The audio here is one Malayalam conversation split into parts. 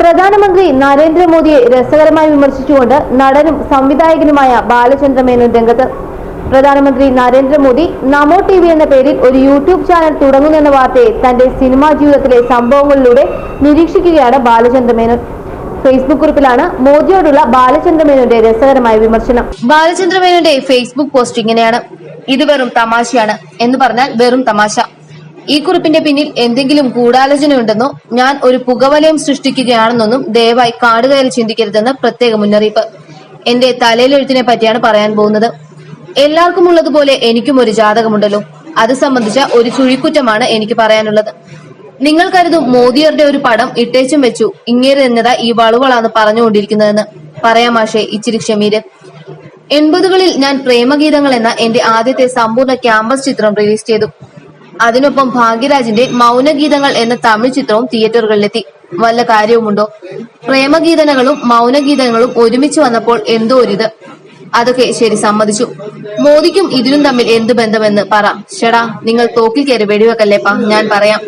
പ്രധാനമന്ത്രി നരേന്ദ്രമോദിയെ രസകരമായി വിമർശിച്ചുകൊണ്ട് നടനും സംവിധായകനുമായ ബാലചന്ദ്ര മേനോൻ രംഗത്ത് പ്രധാനമന്ത്രി നരേന്ദ്രമോദി നമോ ടി വി എന്ന പേരിൽ ഒരു യൂട്യൂബ് ചാനൽ തുടങ്ങുന്നെന്ന വാർത്തയെ തന്റെ സിനിമാ ജീവിതത്തിലെ സംഭവങ്ങളിലൂടെ നിരീക്ഷിക്കുകയാണ് ബാലചന്ദ്ര മേനോൻ. ഫേസ്ബുക്ക് കുറിപ്പിലാണ് മോദിയോടുള്ള ബാലചന്ദ്ര മേനോന്റെ രസകരമായ വിമർശനം. ബാലചന്ദ്ര മേനോന്റെ ഫേസ്ബുക്ക് പോസ്റ്റ് ഇങ്ങനെയാണ് ഇത് വെറും തമാശയാണ് എന്ന് പറഞ്ഞാൽ വെറും തമാശ. ഈ കുറിപ്പിന്റെ പിന്നിൽ എന്തെങ്കിലും ഗൂഢാലോചനയുണ്ടെന്നോ ഞാൻ ഒരു പുകവലയം സൃഷ്ടിക്കുകയാണെന്നൊന്നും ദയവായി കാടുകയറി ചിന്തിക്കരുതെന്ന് പ്രത്യേക മുന്നറിയിപ്പ്. എന്റെ തലയിലെഴുത്തിനെ പറ്റിയാണ് പറയാൻ പോകുന്നത്. എല്ലാവർക്കും ഉള്ളതുപോലെ എനിക്കും ഒരു ജാതകമുണ്ടല്ലോ. അത് സംബന്ധിച്ച ഒരു ചുഴിക്കുറ്റമാണ് എനിക്ക് പറയാനുള്ളത്. നിങ്ങൾ കരുതും മോദിയറുടെ ഒരു പടം ഇട്ടേച്ചും വെച്ചു. ഇങ്ങേര് എന്നതാ ഈ വളവുകളാണ് പറഞ്ഞുകൊണ്ടിരിക്കുന്നതെന്ന്. പറയാം മാഷേ ഇച്ചിരി ക്ഷമീര്. എൺപതുകളിൽ ഞാൻ പ്രേമഗീതങ്ങൾ എന്ന എന്റെ ആദ്യത്തെ സമ്പൂർണ ക്യാമ്പസ് ചിത്രം റിലീസ് ചെയ്തു. അതിനൊപ്പം ഭാഗ്യരാജിന്റെ മൗനഗീതങ്ങൾ എന്ന തമിഴ് ചിത്രവും തിയേറ്ററുകളിലെത്തി. വല്ല കാര്യവുമുണ്ടോ? പ്രേമഗീതനകളും മൗനഗീതങ്ങളും ഒരുമിച്ച് വന്നപ്പോൾ എന്തോ ഒരിത്. അതൊക്കെ ശരി സമ്മതിച്ചു. മോദിക്കും ഇതിനും തമ്മിൽ എന്ത് ബന്ധമെന്ന് പറ. ഷെടാ നിങ്ങൾ തോക്കിൽ കയറി വെടിവെക്കല്ലേപ്പാ ഞാൻ പറയാം.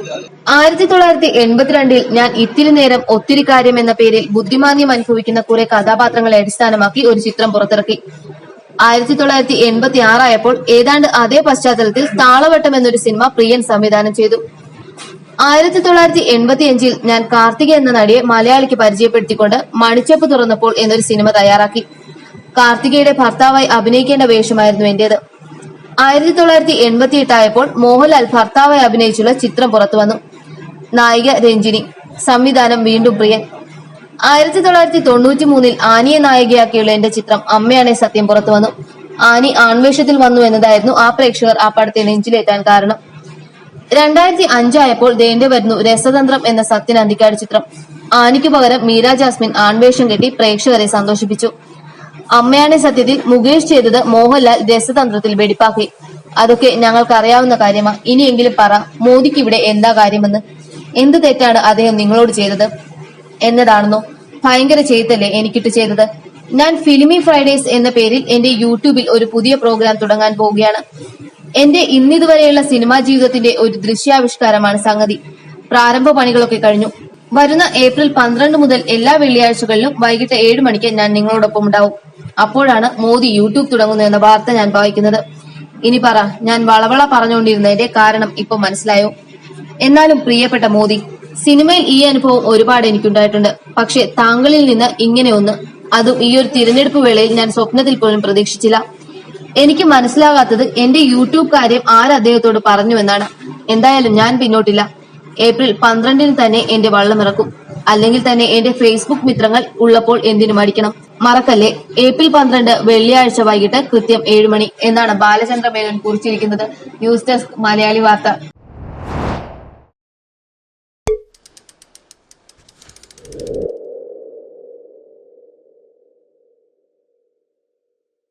ആയിരത്തി തൊള്ളായിരത്തി എൺപത്തിരണ്ടിൽ ഞാൻ ഇത്തിരി നേരം ഒത്തിരി കാര്യം എന്ന പേരിൽ ബുദ്ധിമാന്യം അനുഭവിക്കുന്ന കുറെ കഥാപാത്രങ്ങളെ അടിസ്ഥാനമാക്കി ഒരു ചിത്രം പുറത്തിറക്കി. ആയിരത്തി തൊള്ളായിരത്തി എൺപത്തി ആറായപ്പോൾ ഏതാണ്ട് അതേ പശ്ചാത്തലത്തിൽ താളവട്ടം എന്നൊരു സിനിമ പ്രിയൻ സംവിധാനം ചെയ്തു. ആയിരത്തി തൊള്ളായിരത്തി എൺപത്തി അഞ്ചിൽ ഞാൻ കാർത്തിക എന്ന നടിയെ മലയാളിക്ക് പരിചയപ്പെടുത്തിക്കൊണ്ട് മണിച്ചപ്പ് തുറന്നപ്പോൾ എന്നൊരു സിനിമ തയ്യാറാക്കി. കാർത്തികയുടെ ഭർത്താവായി അഭിനയിക്കേണ്ട വേഷമായിരുന്നു എന്റേത്. ആയിരത്തി തൊള്ളായിരത്തി എൺപത്തി എട്ടായപ്പോൾ മോഹൻലാൽ ഭർത്താവായി അഭിനയിച്ചുള്ള ചിത്രം പുറത്തു വന്നു. നായിക രഞ്ജിനി. സംവിധാനം വീണ്ടും പ്രിയൻ. ആയിരത്തി തൊള്ളായിരത്തി തൊണ്ണൂറ്റി മൂന്നിൽ ആനിയെ നായികയാക്കിയുള്ള എന്റെ ചിത്രം അമ്മയാണെ സത്യം പുറത്തു വന്നു. ആനി ആൺവേഷത്തിൽ വന്നു എന്നതായിരുന്നു ആ പ്രേക്ഷകർ ആ പടത്തെ നെഞ്ചിലേറ്റാൻ കാരണം. രണ്ടായിരത്തി അഞ്ചായപ്പോൾ ദേന്റെ വരുന്നു രസതന്ത്രം എന്ന സത്യൻ അന്തിക്കാട് ചിത്രം. ആനിക്ക് പകരം മീര ജാസ്മിൻ ആൺവേഷം കെട്ടി പ്രേക്ഷകരെ സന്തോഷിപ്പിച്ചു. അമ്മയാണെ സത്യത്തിൽ മുകേഷ് ചെയ്തത് മോഹൻലാൽ രസതന്ത്രത്തിൽ വെടിപ്പാക്കി. അതൊക്കെ ഞങ്ങൾക്ക് അറിയാവുന്ന കാര്യമാണ് ഇനിയെങ്കിലും പറ മോദിക്ക് ഇവിടെ എന്താ കാര്യമെന്ന്? എന്ത് തെറ്റാണ് അദ്ദേഹം നിങ്ങളോട് ചെയ്തത്? എന്നതാണെന്നോ ഭയങ്കര ചെയ്തല്ലേ എനിക്കിട്ട് ചെയ്തത്? ഞാൻ ഫിലിമി ഫ്രൈഡേസ് എന്ന പേരിൽ എന്റെ യൂട്യൂബിൽ ഒരു പുതിയ പ്രോഗ്രാം തുടങ്ങാൻ പോവുകയാണ്. എന്റെ ഇന്നിതുവരെയുള്ള സിനിമാ ജീവിതത്തിന്റെ ഒരു ദൃശ്യാവിഷ്കാരമാണ് സംഗതി. പ്രാരംഭ പണികളൊക്കെ കഴിഞ്ഞു. വരുന്ന ഏപ്രിൽ പന്ത്രണ്ട് മുതൽ എല്ലാ വെള്ളിയാഴ്ചകളിലും വൈകിട്ട് ഏഴ് മണിക്ക് ഞാൻ നിങ്ങളോടൊപ്പം ഉണ്ടാവും. അപ്പോഴാണ് മോദി യൂട്യൂബ് തുടങ്ങുന്നു എന്ന വാർത്ത ഞാൻ വായിക്കുന്നത്. ഇനി പറ ഞാൻ വളവള പറഞ്ഞുകൊണ്ടിരുന്നതിന്റെ കാരണം ഇപ്പൊ മനസ്സിലായോ? എന്നാലും പ്രിയപ്പെട്ട മോദി സിനിമയിൽ ഈ അനുഭവം ഒരുപാട് എനിക്കുണ്ടായിട്ടുണ്ട്. പക്ഷെ താങ്കളിൽ നിന്ന് ഇങ്ങനെ ഒന്ന് അതും ഈ ഒരു തിരഞ്ഞെടുപ്പ് വേളയിൽ ഞാൻ സ്വപ്നത്തിൽ പോലും പ്രതീക്ഷിച്ചില്ല. എനിക്ക് മനസ്സിലാകാത്തത് എന്റെ യൂട്യൂബ് കാര്യം ആര് അദ്ദേഹത്തോട് പറഞ്ഞു എന്നാണ് എന്തായാലും ഞാൻ പിന്നോട്ടില്ല. ഏപ്രിൽ പന്ത്രണ്ടിന് തന്നെ എന്റെ വള്ളം ഇറക്കും. അല്ലെങ്കിൽ തന്നെ എന്റെ ഫേസ്ബുക്ക് മിത്രങ്ങൾ ഉള്ളപ്പോൾ എന്തിനു മടിക്കണം മറക്കല്ലേ? ഏപ്രിൽ പന്ത്രണ്ട് വെള്ളിയാഴ്ച വൈകിട്ട് കൃത്യം ഏഴ് മണി. എന്നാണ് ബാലചന്ദ്ര മേനോൻ കുറിച്ചിരിക്കുന്നത്. ന്യൂസ് ഡെസ്ക് മലയാളി വാർത്ത.